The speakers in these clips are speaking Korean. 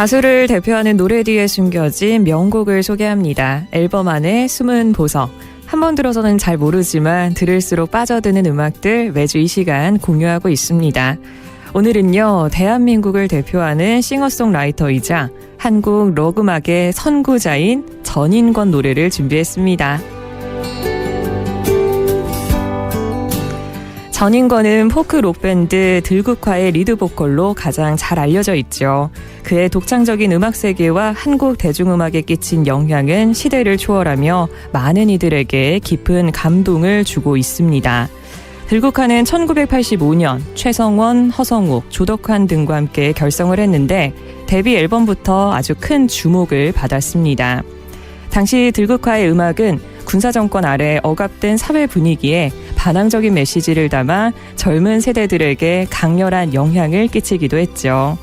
가수를 대표하는 노래 뒤에 숨겨진 명곡을 소개합니다. 앨범 안에 숨은 보석. 한번 들어서는 잘 모르지만 들을수록 빠져드는 음악들 매주 이 시간 공유하고 있습니다. 오늘은요, 대한민국을 대표하는 싱어송라이터이자 한국 록음악의 선구자인 전인권 노래를 준비했습니다. 전인권은 포크 록밴드 들국화의 리드 보컬로 가장 잘 알려져 있죠. 그의 독창적인 음악 세계와 한국 대중음악에 끼친 영향은 시대를 초월하며 많은 이들에게 깊은 감동을 주고 있습니다. 들국화는 1985년 최성원, 허성욱, 조덕환 등과 함께 결성을 했는데 데뷔 앨범부터 아주 큰 주목을 받았습니다. 당시 들국화의 음악은 군사정권 아래 억압된 사회 분위기에 반항적인 메시지를 담아 젊은 세대들에게 강렬한 영향을 끼치기도 했죠.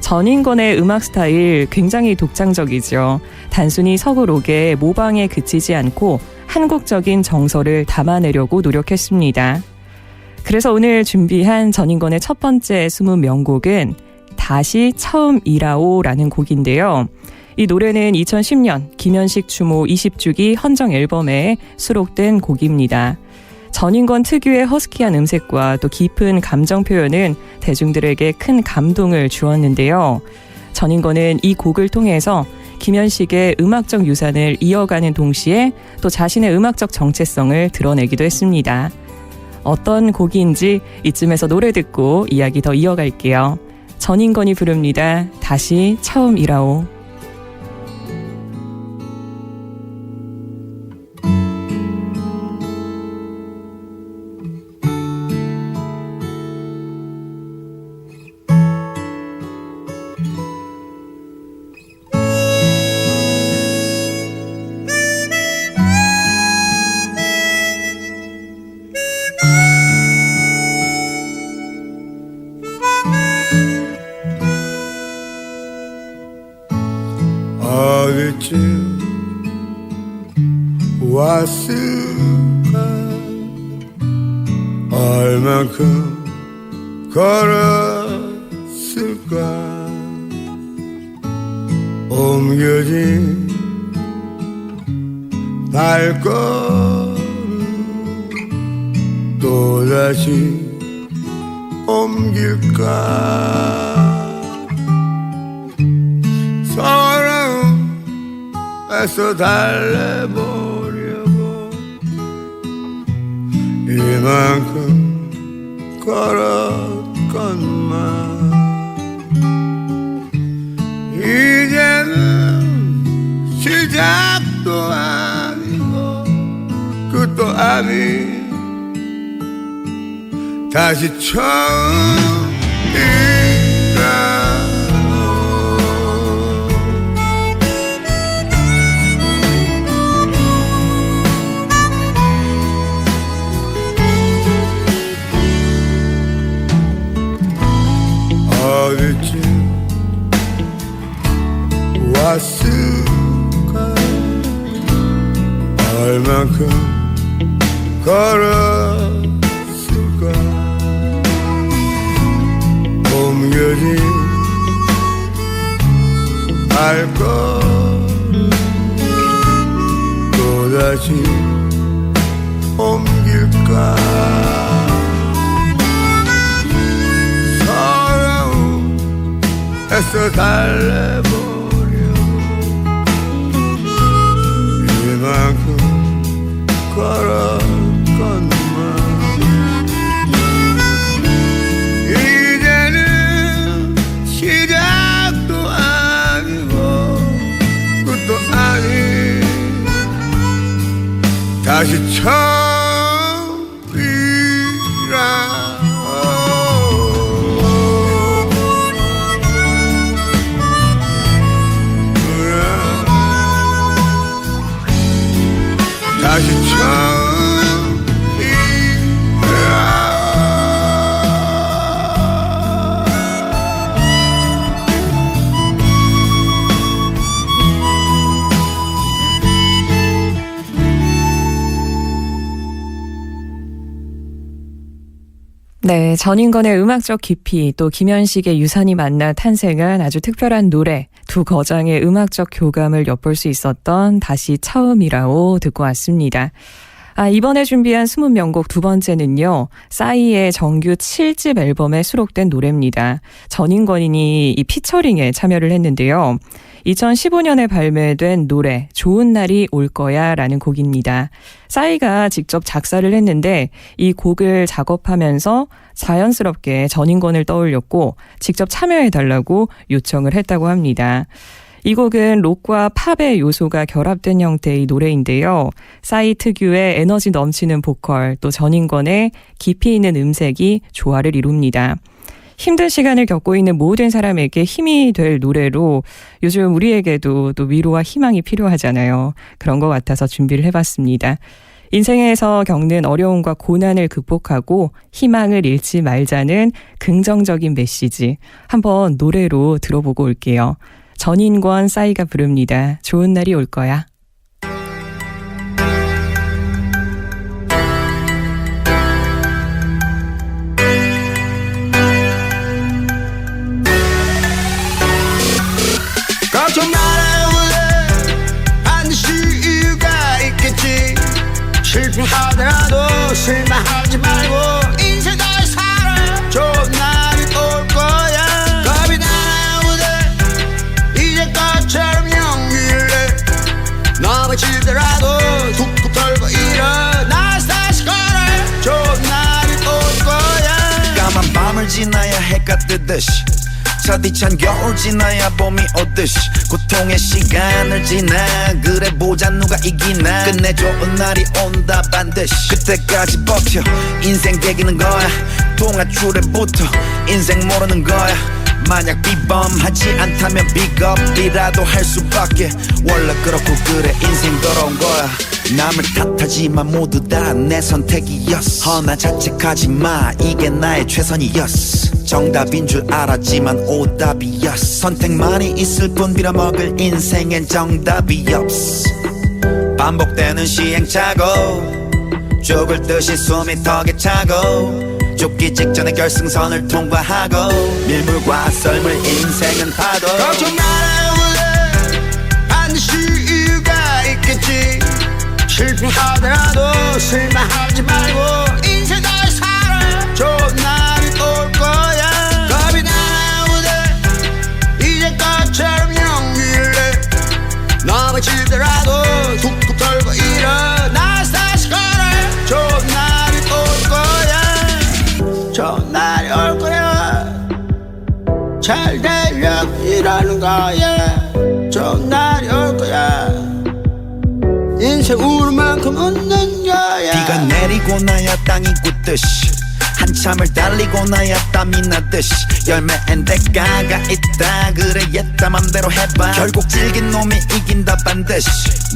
전인권의 음악 스타일 굉장히 독창적이죠. 단순히 서구 록의 모방에 그치지 않고 한국적인 정서를 담아내려고 노력했습니다. 그래서 오늘 준비한 전인권의 첫 번째 숨은 명곡은 다시 처음 일하오라는 곡인데요. 이 노래는 2010년 김현식 추모 20주기 헌정 앨범에 수록된 곡입니다. 전인권 특유의 허스키한 음색과 또 깊은 감정 표현은 대중들에게 큰 감동을 주었는데요. 전인권은 이 곡을 통해서 김현식의 음악적 유산을 이어가는 동시에 또 자신의 음악적 정체성을 드러내기도 했습니다. 어떤 곡인지 이쯤에서 노래 듣고 이야기 더 이어갈게요. 전인권이 부릅니다. 다시 처음 일하오. 왔을까? 얼만큼 걸었을까? 옮겨진 발걸음 또다시 옮길까? 애써 달래보 이만큼 걸었건만. 이제는 시작도 아니고 끝도 아닌 다시 처음이라 얼만큼 걸었을까 옮겨진 발걸음 또다시 옮길까? 서러움 애써 달래보 걸었건만. 이제는 시작도 아니고 끝도 아닌 다시 처음 이 네, 전인권의 음악적 깊이 또 김현식의 유산이 만나 탄생한 아주 특별한 노래 두 거장의 음악적 교감을 엿볼 수 있었던 다시 처음이라고 듣고 왔습니다. 아, 이번에 준비한 숨은 명곡 두 번째는요. 싸이의 정규 7집 앨범에 수록된 노래입니다. 전인권인이 이 피처링에 참여를 했는데요. 2015년에 발매된 노래 좋은 날이 올 거야 라는 곡입니다. 싸이가 직접 작사를 했는데 이 곡을 작업하면서 자연스럽게 전인권을 떠올렸고 직접 참여해 달라고 요청을 했다고 합니다. 이 곡은 록과 팝의 요소가 결합된 형태의 노래인데요. 싸이 특유의 에너지 넘치는 보컬 또 전인권의 깊이 있는 음색이 조화를 이룹니다. 힘든 시간을 겪고 있는 모든 사람에게 힘이 될 노래로 요즘 우리에게도 또 위로와 희망이 필요하잖아요. 그런 것 같아서 준비를 해봤습니다. 인생에서 겪는 어려움과 고난을 극복하고 희망을 잃지 말자는 긍정적인 메시지 한번 노래로 들어보고 올게요. 전인권 싸이가 부릅니다. 좋은 날이 올 거야. 듯이 차디찬 겨울 지나야 봄이 오듯이 고통의 시간을 지나 그래 보자 누가 이기나 끝내 좋은 날이 온다 반드시 그때까지 버텨 인생 개기는 거야 동아줄에 붙어 인생 모르는 거야 만약 비범하지 않다면 비겁이라도 할 수밖에. 원래 그렇고 그래 인생 더러운 거야. 남을 탓하지만 모두 다 내 선택이었어. 허나 자책하지 마 이게 나의 최선이었어. 정답인 줄 알았지만 오답이었어. 선택만이 있을 뿐 빌어먹을 인생엔 정답이 없어. 반복되는 시행착오. 죽을 듯이 숨이 턱에 차고 죽기 직전에 결승선을 통과하고 밀물과 썰물 인생은 파도. 걱정 말아요 반드시 이유가 있겠지. 실패하더라도 실망하지 말고 인생 잘 살아. 좋은 날이 올 거야. 겁이 나오대 이제껏처럼 용기를 넘어지더라 잘 되려고 일하는 거야. 좋은 날이 올 거야. 인생 우는 만큼 웃는 거야. 비가 내리고 나야 땅이 굳듯이 한참을 달리고 나야 땀이 나듯이 열매엔 대가가 있다. 그래 옛다. 맘대로 해봐. 결국 질긴 놈이 이긴다 반드시.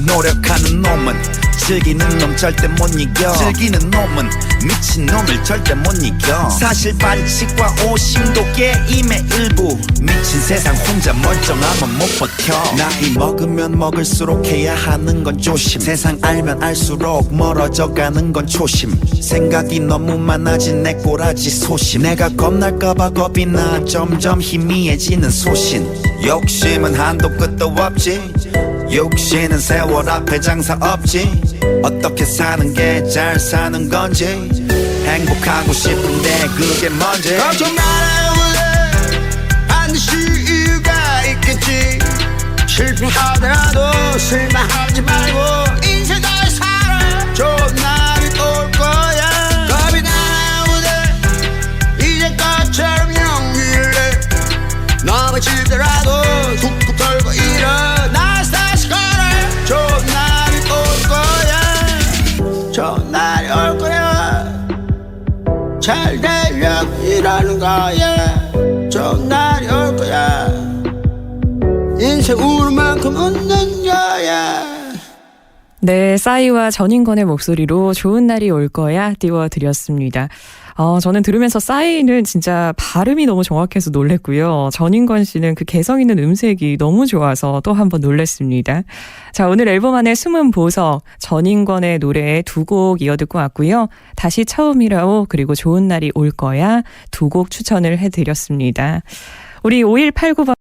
노력하는 놈은 즐기는 놈 절대 못 이겨. 즐기는 놈은 미친 놈을 절대 못 이겨. 사실 반칙과 오심도 게임의 일부. 미친 세상 혼자 멀쩡하면 못 버텨. 나이 먹으면 먹을수록 해야 하는 건 조심. 세상 알면 알수록 멀어져 가는 건 초심. 생각이 너무 많아진 내 꼬라지 소심 내가 겁날까봐 겁이 나. 점점 희미해지는 소신. 욕심은 한도 끝도 없지. 욕심은 세월 앞에 장사 없지. 어떻게 사는 게 잘 사는 건지. 행복하고 싶은데 그게 뭔지. 걱정 말아요 반드시 이유가 있겠지. 실패하더라도 실망하지 말고 날이 올 거야. 잘 되려고 일하는 거야. 좋은 날이 올 거야. 인생 우는 만큼 웃는 거야. 네, 싸이와 전인권의 목소리로 좋은 날이 올 거야 띄워드렸습니다. 어, 저는 들으면서 싸이는 진짜 발음이 너무 정확해서 놀랬고요. 전인권 씨는 그 개성 있는 음색이 너무 좋아서 또 한 번 놀랬습니다. 자, 오늘 앨범 안에 숨은 보석, 전인권의 노래 두 곡 이어 듣고 왔고요. 다시 처음이라오, 그리고 좋은 날이 올 거야 두 곡 추천을 해드렸습니다. 우리 5189번